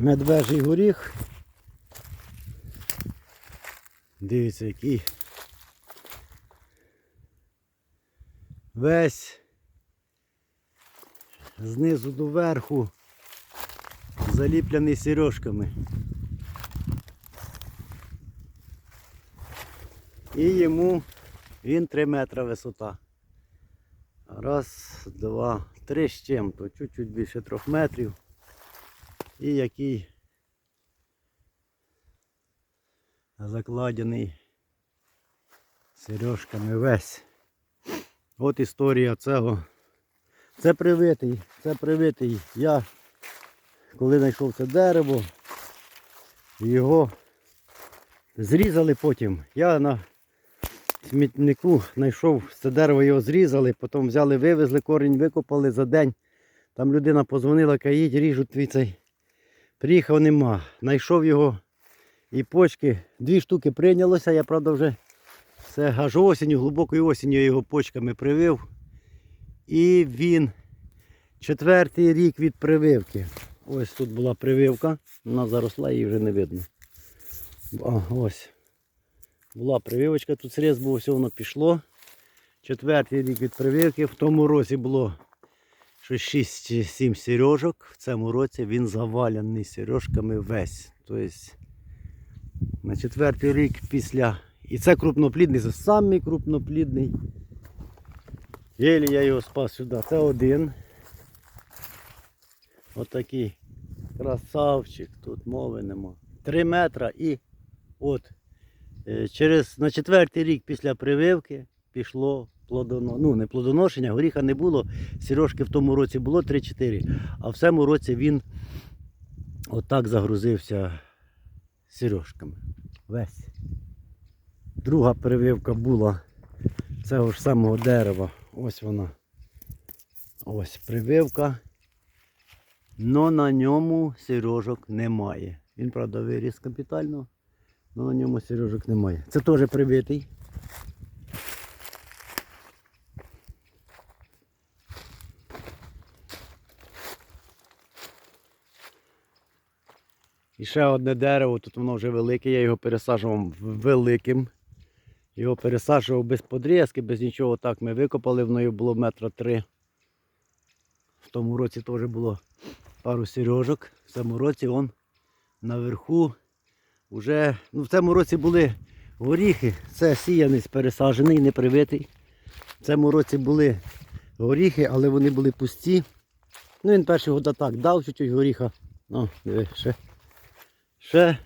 Медвежий горіх. Дивіться, який. Весь знизу до верху заліплений сережками. І йому він 3 метри висота. Раз, два, три з чим-то, чуть-чуть більше трьох метрів. І який закладений сережками весь. От історія цього. Це привитий, це привитий. Я коли знайшов це дерево, його зрізали потім. Я на смітнику знайшов це дерево, його зрізали, потім взяли, вивезли, корінь викопали за день. Там людина позвонила, каїть, ріжуть твій цей. Приїхав нема. Знайшов його і почки. Дві штуки прийнялося, я правда вже все аж осінню, глибокою осінню його почками привив. І він четвертий рік від прививки. Ось тут була прививка, вона заросла, її вже не видно. А, ось. Була прививочка, тут сріз був, все воно пішло. Четвертий рік від прививки. В тому році було щось 6-7 сережок. В цьому році він завалений сережками весь. Тобто на четвертий рік після. І це крупноплідний, це самий крупноплідний. Єлі я його спас сюди. Це один. Отакий красавчик, тут мови нема. Три метра і от е, через на четвертий рік після прививки пішло плодоно, ну не плодоношення, горіха не було. Сережки в тому році було 3-4, а в цьому році він отак загрузився сережками. Весь. Друга прививка була цього ж самого дерева. Ось вона. Ось прививка. Но на ньому сережок немає. Він, правда, виріс капітально, але на ньому сережок немає. Це теж привитий. І ще одне дерево, тут воно вже велике, я його пересаджував великим. Його пересаджував без подрізки, без нічого. Так ми викопали, воно було метра три. В тому році теж було пару сережок. В цьому році он наверху вже, ну в цьому році були горіхи. Це сіянець пересаджений, не привитий. В цьому році були горіхи, але вони були пусті. Ну він перший года так дав чуть-чуть горіха. Ну, диви, ще. Ще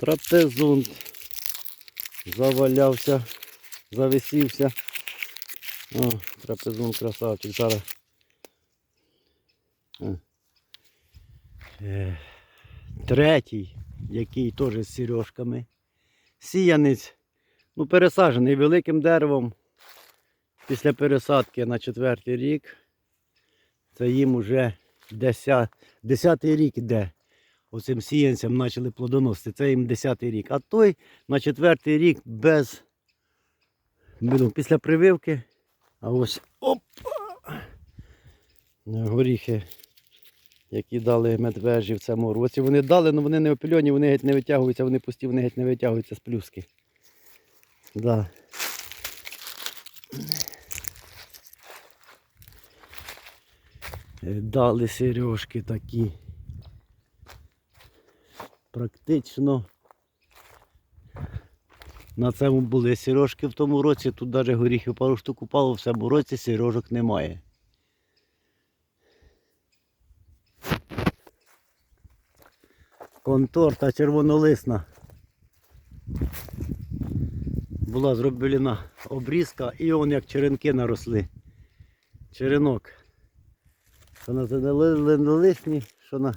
трапезунт завалявся, зависівся. О, трапезун красавчик. Зараз. Е. Е, Третій, який теж з сережками. Сіянець, ну, пересаджений великим деревом. Після пересадки на четвертий рік. Це їм уже 10, 10 рік іде. Оцим сіянцям почали плодоносити. Це їм 10-й рік. А той на четвертий рік без ну, після прививки. А ось оп! Горіхи, які дали медвежі в цьому році. Вони дали, але вони не опільоні, вони геть не витягуються, вони пусті, вони геть не витягуються з плюски. Да. Дали сережки такі. Практично на цьому були сережки в тому році, тут навіть горіхів пару штук упало, в цьому році сережок немає. Конторта червонолисна. Була зроблена обрізка і он як черенки наросли. Черенок. Що на зеленолисні, що на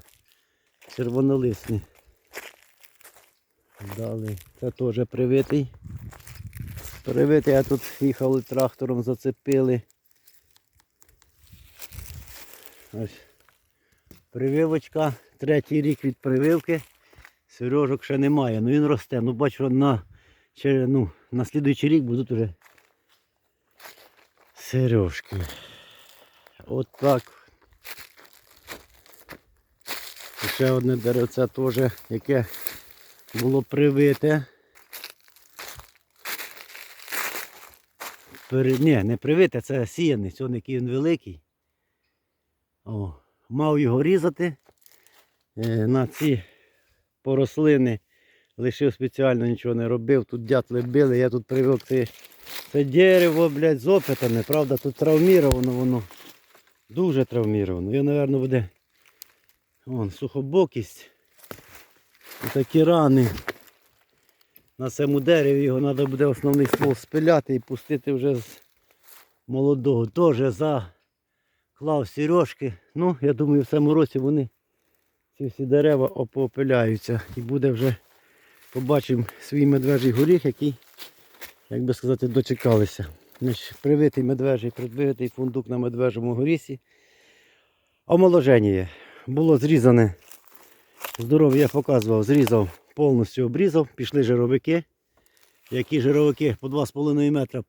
червонолисні. Далі. Це теж привитий. Привитий, а тут їхали трактором, зацепили. Ось. Прививочка. Третій рік від прививки. Сережок ще немає, ну він росте. Ну бачу, на, ну, на слідуючий рік будуть уже сережки. От так. Ще одне деревце теж, яке було привите. Пере... Ні, не привите, це сіяний, сьогодні який він великий. О, мав його різати. Е, на ці порослини лишив спеціально нічого не робив. Тут дятли били, я тут привик це, це дерево, блядь, з опитами. Правда, тут травміровано воно. Дуже травміровано. Його, мабуть, буде вон, сухобокість. Такі рани. На цьому дереві його треба буде основний ствол спиляти і пустити вже з молодого. Теж заклав сережки. Ну, я думаю, в цьому році вони ці всі дерева опопиляються. І буде вже, побачимо свій медвежий горіх, який, як би сказати, дочекалися. Привитий медвежий, привитий фундук на медвежому горісі. Омоложення було зрізане. Здоров'я я показував, зрізав, повністю обрізав, пішли жировики. Які жировики по 2,5 метра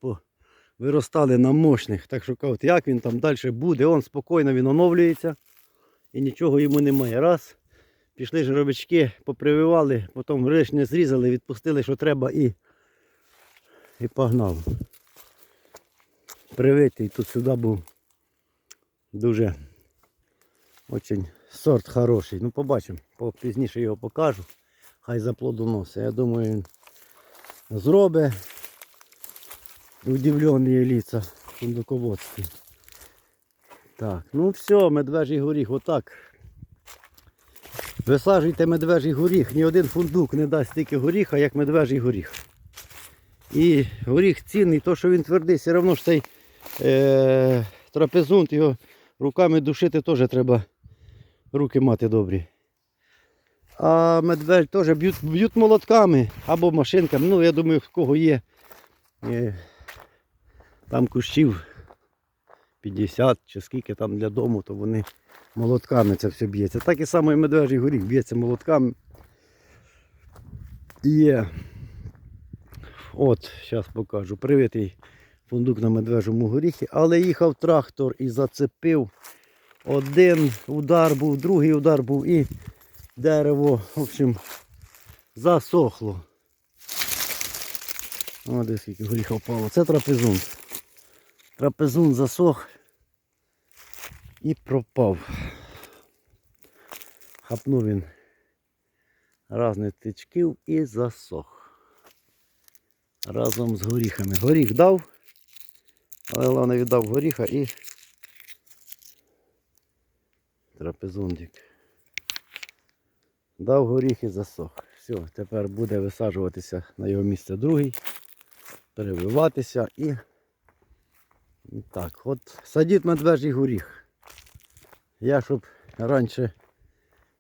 виростали на мощних. Так що кажуть, як він там далі буде, он спокійно він оновлюється і нічого йому немає. Раз, пішли жировички, попрививали, потім лишнє зрізали, відпустили, що треба і, і погнали. Привитий тут сюди був дуже очень сорт хороший. Ну побачимо, пізніше його покажу. Хай заплодоносить. Я думаю, він зробить удивлені ліца фундуководстві. Так, ну все, медвежий горіх, отак. Висаджуйте медвежий горіх. Ні один фундук не дасть стільки горіха, як медвежий горіх. І горіх цінний, то що він твердий, все одно ж цей е, трапезунт, його руками душити теж треба руки мати добрі. А медведь теж б'ють, б'ють молотками або машинками. Ну, я думаю, в кого є там кущів 50 чи скільки там для дому, то вони молотками це все б'ється. Так і само і медвежий горіх б'ється молотками. Є. От, зараз покажу. Привитий фундук на медвежому горіхі, але їхав трактор і зацепив. Один удар був, другий удар був і дерево, в общем, засохло. О, скільки горіха впало. Це трапезун. Трапезун засох і пропав. Хапнув він разних тичків і засох. Разом з горіхами. Горіх дав, але головне віддав горіха і трапезундик. Дав горіх і засох. Все, тепер буде висаджуватися на його місце другий, перевиватися і так, от садіть медвежий горіх. Я щоб раніше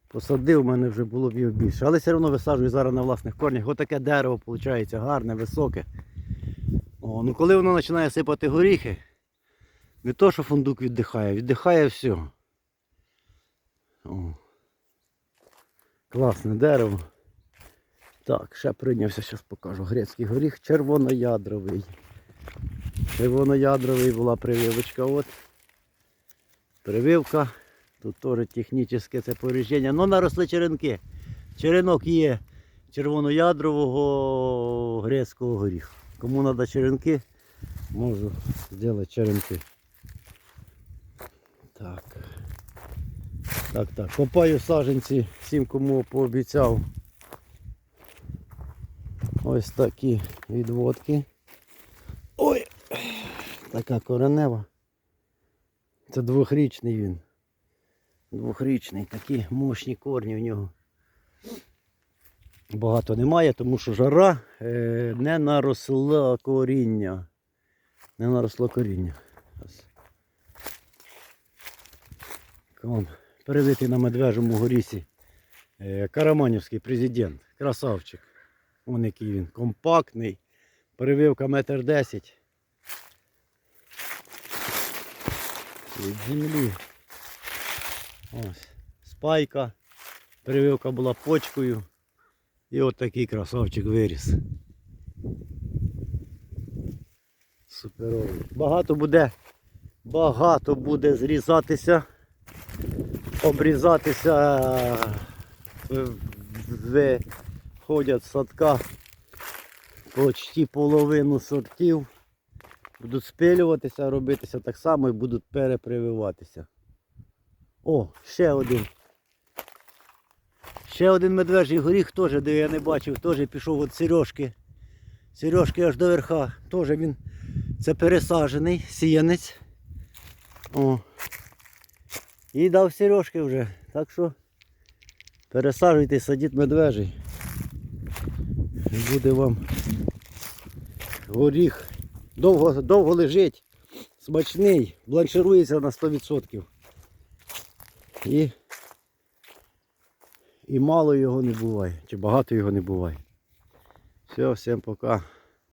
посадив, у мене вже було б його більше. Але все одно висаджую зараз на власних корнях. Ось таке дерево виходить гарне, високе. О, ну коли воно починає сипати горіхи, не то, що фундук віддихає, віддихає все. О. Класне дерево. Так, ще прийнявся, зараз покажу. Грецький горіх червоноядровий. Червоноядровий була прививочка. От. Прививка. Тут теж технічне це поріження. Ну наросли черенки. Черенок є червоноядрового грецького горіха. Кому треба черенки, можу зробити черенки. Так. Так, так. Копаю саженці всім, кому пообіцяв. Ось такі відводки. Ой! Така коренева. Це двохрічний він. Двохрічний, такі мощні корні в нього. Багато немає, тому що жара е, не наросла коріння. Не наросло коріння. Ось. Перевитий на медвежому горісі. Е, Караманівський президент. Красавчик. Вон який він. Компактний. Перевивка метр десять. Від землі. Ось. Спайка. Перевивка була почкою. І от такий красавчик виріс. Суперовий. Багато буде, багато буде зрізатися. Обрізатися, е, виходять садка почти половину сортів. Будуть спилюватися, робитися так само і будуть перепрививатися. О, ще один. Ще один медвежий горіх теж, де я не бачив, теж пішов від Сережки. Сережки аж до верха. Теж він це пересаджений сіянець. О. І дав Сережки вже. Так що пересаджуйте, садіть медвежий. Буде вам горіх. Довго, довго лежить, смачний, бланширується на 100%. І, і мало його не буває, чи багато його не буває. Все, всім пока.